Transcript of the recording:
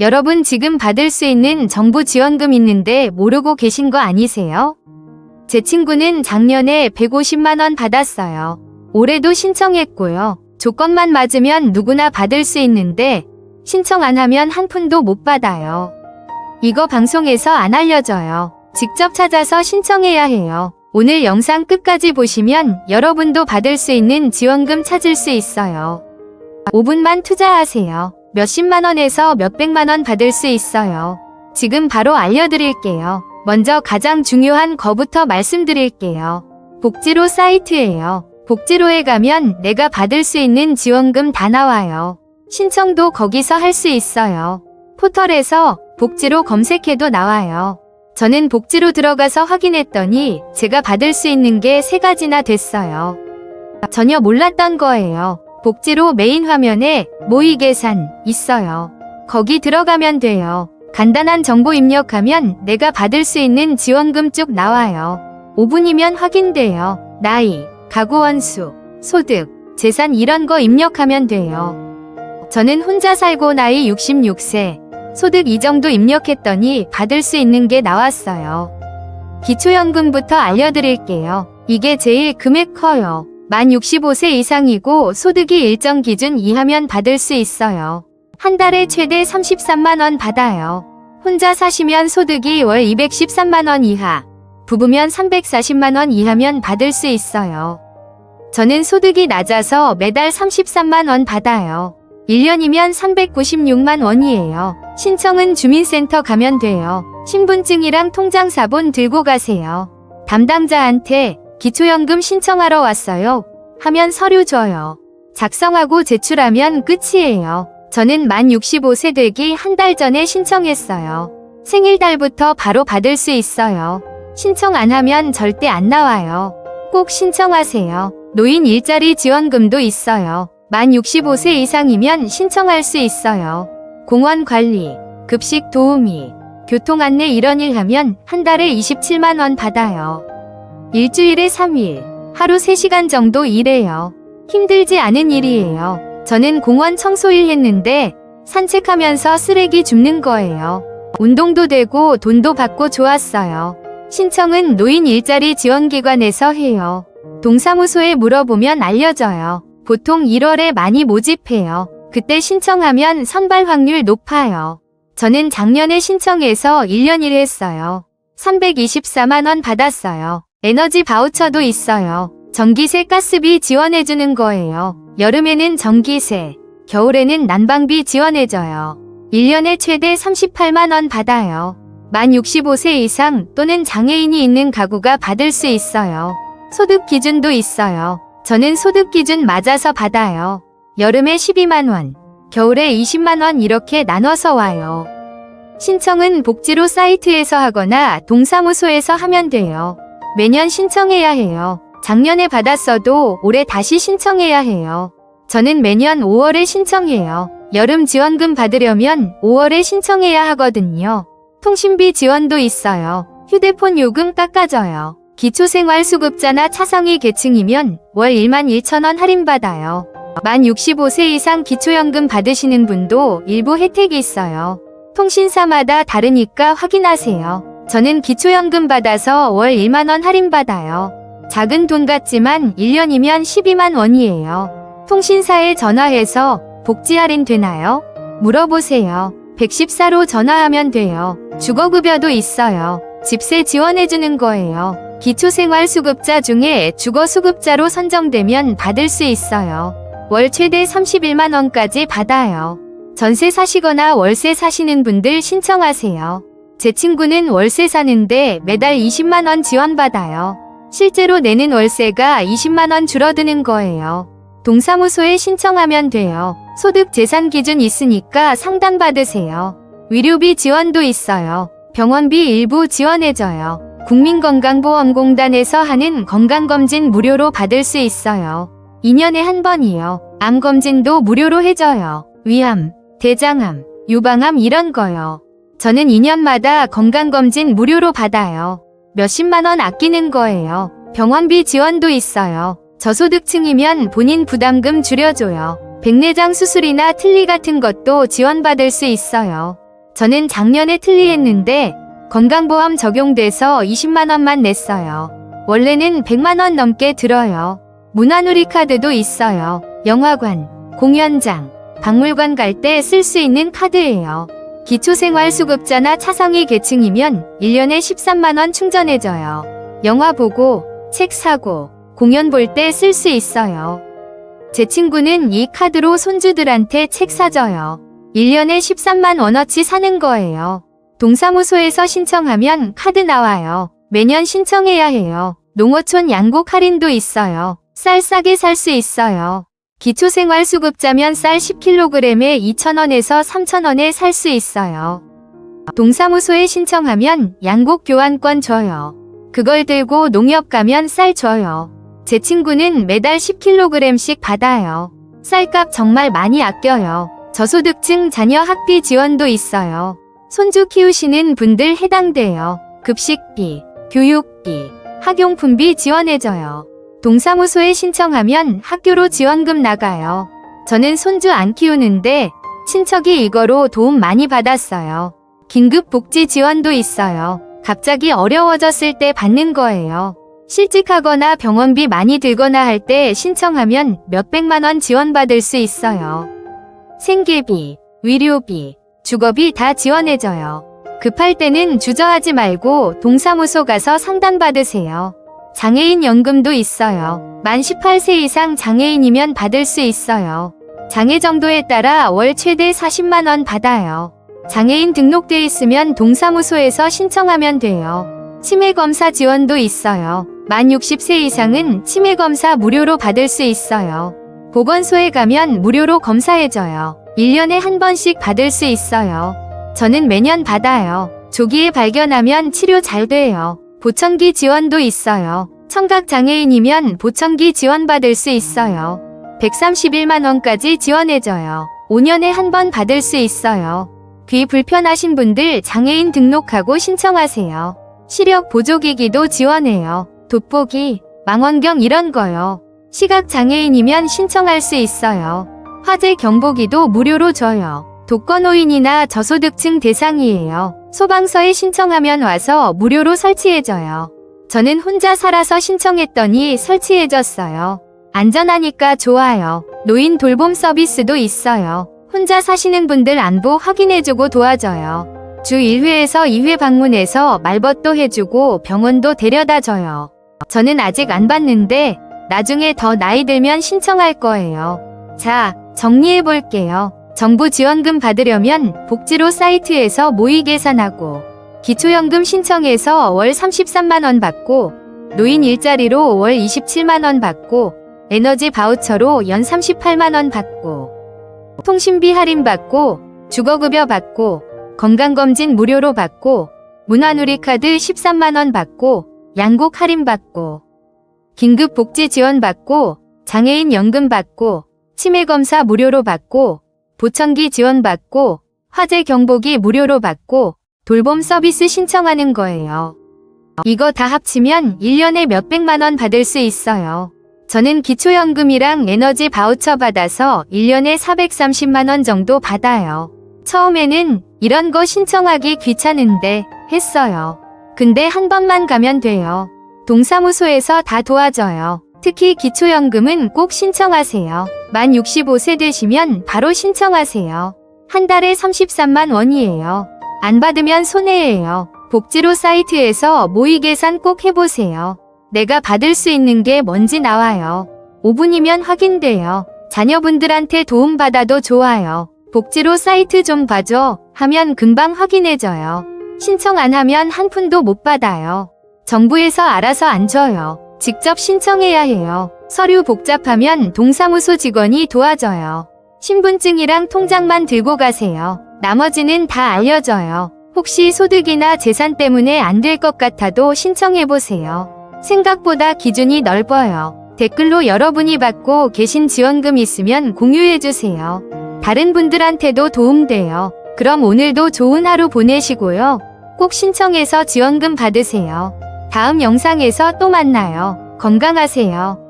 여러분 지금 받을 수 있는 정부 지원금 있는데 모르고 계신 거 아니세요? 제 친구는 작년에 150만원 받았어요. 올해도 신청했고요. 조건만 맞으면 누구나 받을 수 있는데 신청 안 하면 한 푼도 못 받아요. 이거 방송에서 안 알려져요. 직접 찾아서 신청해야 해요. 오늘 영상 끝까지 보시면 여러분도 받을 수 있는 지원금 찾을 수 있어요. 5분만 투자하세요. 몇십만 원에서 몇백만 원 받을 수 있어요. 지금 바로 알려드릴게요. 먼저 가장 중요한 거부터 말씀드릴게요. 복지로 사이트예요. 복지로에 가면 내가 받을 수 있는 지원금 다 나와요. 신청도 거기서 할 수 있어요. 포털에서 복지로 검색해도 나와요. 저는 복지로 들어가서 확인했더니 제가 받을 수 있는 게 세 가지나 됐어요. 전혀 몰랐던 거예요. 복지로 메인 화면에 모의 계산 있어요. 거기 들어가면 돼요. 간단한 정보 입력하면 내가 받을 수 있는 지원금 쭉 나와요. 5분이면 확인돼요. 나이, 가구 원수, 소득, 재산 이런 거 입력하면 돼요. 저는 혼자 살고 나이 66세, 소득 이 정도 입력했더니 받을 수 있는 게 나왔어요. 기초연금부터 알려드릴게요. 이게 제일 금액 커요. 만 65세 이상이고 소득이 일정 기준 이하면 받을 수 있어요. 한 달에 최대 33만원 받아요. 혼자 사시면 소득이 월 213만원 이하, 부부면 340만원 이하면 받을 수 있어요. 저는 소득이 낮아서 매달 33만원 받아요. 1년이면 396만 원이에요. 신청은 주민센터 가면 돼요. 신분증이랑 통장사본 들고 가세요. 담당자한테 기초연금 신청하러 왔어요. 하면 서류 줘요. 작성하고 제출하면 끝이에요. 저는 만 65세 되기 한 달 전에 신청했어요. 생일달부터 바로 받을 수 있어요. 신청 안 하면 절대 안 나와요. 꼭 신청하세요. 노인 일자리 지원금도 있어요. 만 65세 이상이면 신청할 수 있어요. 공원 관리, 급식 도우미, 교통 안내 이런 일 하면 한 달에 27만 원 받아요. 일주일에 3일, 하루 3시간 정도 일해요. 힘들지 않은 일이에요. 저는 공원 청소 일 했는데 산책하면서 쓰레기 줍는 거예요. 운동도 되고 돈도 받고 좋았어요. 신청은 노인 일자리 지원기관에서 해요. 동사무소에 물어보면 알려줘요. 보통 1월에 많이 모집해요. 그때 신청하면 선발 확률 높아요. 저는 작년에 신청해서 1년 일했어요. 324만원 받았어요. 에너지 바우처도 있어요. 전기세 가스비 지원해주는 거예요. 여름에는 전기세, 겨울에는 난방비 지원해줘요. 1년에 최대 38만원 받아요. 만 65세 이상 또는 장애인이 있는 가구가 받을 수 있어요. 소득 기준도 있어요. 저는 소득 기준 맞아서 받아요. 여름에 12만원, 겨울에 20만원 이렇게 나눠서 와요. 신청은 복지로 사이트에서 하거나 동사무소에서 하면 돼요. 매년 신청해야 해요. 작년에 받았어도 올해 다시 신청해야 해요. 저는 매년 5월에 신청해요. 여름 지원금 받으려면 5월에 신청해야 하거든요. 통신비 지원도 있어요. 휴대폰 요금 깎아줘요. 기초생활수급자나 차성위 계층이면 월 1만 1천원 할인받아요. 만 65세 이상 기초연금 받으시는 분도 일부 혜택이 있어요. 통신사마다 다르니까 확인하세요. 저는 기초연금 받아서 월 1만원 할인받아요. 작은 돈 같지만 1년이면 12만 원이에요. 통신사에 전화해서 복지 할인 되나요? 물어보세요. 114로 전화하면 돼요. 주거급여도 있어요. 집세 지원해주는 거예요. 기초생활수급자 중에 주거수급자로 선정되면 받을 수 있어요. 월 최대 31만원까지 받아요. 전세 사시거나 월세 사시는 분들 신청하세요. 제 친구는 월세 사는데 매달 20만원 지원받아요. 실제로 내는 월세가 20만원 줄어드는 거예요. 동사무소에 신청하면 돼요. 소득 재산 기준 있으니까 상담 받으세요. 위료비 지원도 있어요. 병원비 일부 지원해줘요. 국민건강보험공단에서 하는 건강검진 무료로 받을 수 있어요. 2년에 한 번이요. 암검진도 무료로 해줘요. 위암, 대장암, 유방암 이런 거요. 저는 2년마다 건강검진 무료로 받아요. 몇십만 원 아끼는 거예요. 병원비 지원도 있어요. 저소득층이면 본인 부담금 줄여줘요. 백내장 수술이나 틀니 같은 것도 지원받을 수 있어요. 저는 작년에 틀리했는데 건강보험 적용돼서 20만원만 냈어요. 원래는 100만원 넘게 들어요. 문화누리 카드도 있어요. 영화관, 공연장, 박물관 갈 때 쓸 수 있는 카드예요. 기초생활수급자나 차성위 계층이면 1년에 13만원 충전해줘요. 영화 보고, 책 사고, 공연 볼 때 쓸 수 있어요. 제 친구는 이 카드로 손주들한테 책 사줘요. 1년에 13만 원어치 사는 거예요. 동사무소에서 신청하면 카드 나와요. 매년 신청해야 해요. 농어촌 양곡 할인도 있어요. 쌀 싸게 살 수 있어요. 기초생활수급자면 쌀 10kg에 2,000원에서 3,000원에 살 수 있어요. 동사무소에 신청하면 양곡 교환권 줘요. 그걸 들고 농협 가면 쌀 줘요. 제 친구는 매달 10kg씩 받아요. 쌀값 정말 많이 아껴요. 저소득층 자녀 학비 지원도 있어요. 손주 키우시는 분들 해당돼요. 급식비, 교육비, 학용품비 지원해줘요. 동사무소에 신청하면 학교로 지원금 나가요. 저는 손주 안 키우는데 친척이 이거로 도움 많이 받았어요. 긴급 복지 지원도 있어요. 갑자기 어려워졌을 때 받는 거예요. 실직하거나 병원비 많이 들거나 할 때 신청하면 몇백만 원 지원받을 수 있어요. 생계비, 위료비, 주거비 다 지원해줘요. 급할 때는 주저하지 말고 동사무소 가서 상담받으세요. 장애인 연금도 있어요. 만 18세 이상 장애인이면 받을 수 있어요. 장애 정도에 따라 월 최대 40만원 받아요. 장애인 등록돼 있으면 동사무소에서 신청하면 돼요. 치매검사 지원도 있어요. 만 60세 이상은 치매검사 무료로 받을 수 있어요. 보건소에 가면 무료로 검사해줘요. 1년에 한 번씩 받을 수 있어요. 저는 매년 받아요. 조기에 발견하면 치료 잘 돼요. 보청기 지원도 있어요. 청각 장애인이면 보청기 지원받을 수 있어요. 131만원까지 지원해줘요. 5년에 한 번 받을 수 있어요. 귀 불편하신 분들 장애인 등록하고 신청하세요. 시력 보조기기도 지원해요. 돋보기, 망원경 이런 거요. 시각 장애인이면 신청할 수 있어요. 화재 경보기도 무료로 줘요. 독거노인이나 저소득층 대상이에요. 소방서에 신청하면 와서 무료로 설치해줘요. 저는 혼자 살아서 신청했더니 설치해줬어요. 안전하니까 좋아요. 노인 돌봄 서비스도 있어요. 혼자 사시는 분들 안부 확인해주고 도와줘요. 주 1회에서 2회 방문해서 말벗도 해주고 병원도 데려다 줘요. 저는 아직 안 받는데 나중에 더 나이 들면 신청할 거예요. 자, 정리해 볼게요. 정부 지원금 받으려면 복지로 사이트에서 모의 계산하고 기초연금 신청해서 월 33만원 받고 노인 일자리로 월 27만원 받고 에너지 바우처로 연 38만원 받고 통신비 할인 받고 주거급여 받고 건강검진 무료로 받고 문화누리 카드 13만원 받고 양곡 할인 받고 긴급 복지 지원 받고 장애인 연금 받고 치매 검사 무료로 받고 보청기 지원 받고 화재 경보기 무료로 받고 돌봄 서비스 신청하는 거예요. 이거 다 합치면 1년에 몇백만 원 받을 수 있어요. 저는 기초연금이랑 에너지 바우처 받아서 1년에 430만 원 정도 받아요. 처음에는 이런 거 신청하기 귀찮은데 했어요. 근데 한 번만 가면 돼요. 동사무소에서 다 도와줘요. 특히 기초연금은 꼭 신청하세요. 만 65세 되시면 바로 신청하세요. 한 달에 33만 원이에요. 안 받으면 손해예요. 복지로 사이트에서 모의 계산 꼭 해보세요. 내가 받을 수 있는 게 뭔지 나와요. 5분이면 확인돼요. 자녀분들한테 도움받아도 좋아요. 복지로 사이트 좀 봐줘 하면 금방 확인해져요. 신청 안 하면 한 푼도 못 받아요. 정부에서 알아서 안 줘요. 직접 신청해야 해요. 서류 복잡하면 동사무소 직원이 도와줘요. 신분증이랑 통장만 들고 가세요. 나머지는 다 알려줘요. 혹시 소득이나 재산 때문에 안 될 것 같아도 신청해보세요. 생각보다 기준이 넓어요. 댓글로 여러분이 받고 계신 지원금 있으면 공유해주세요. 다른 분들한테도 도움돼요. 그럼 오늘도 좋은 하루 보내시고요. 꼭 신청해서 지원금 받으세요. 다음 영상에서 또 만나요. 건강하세요.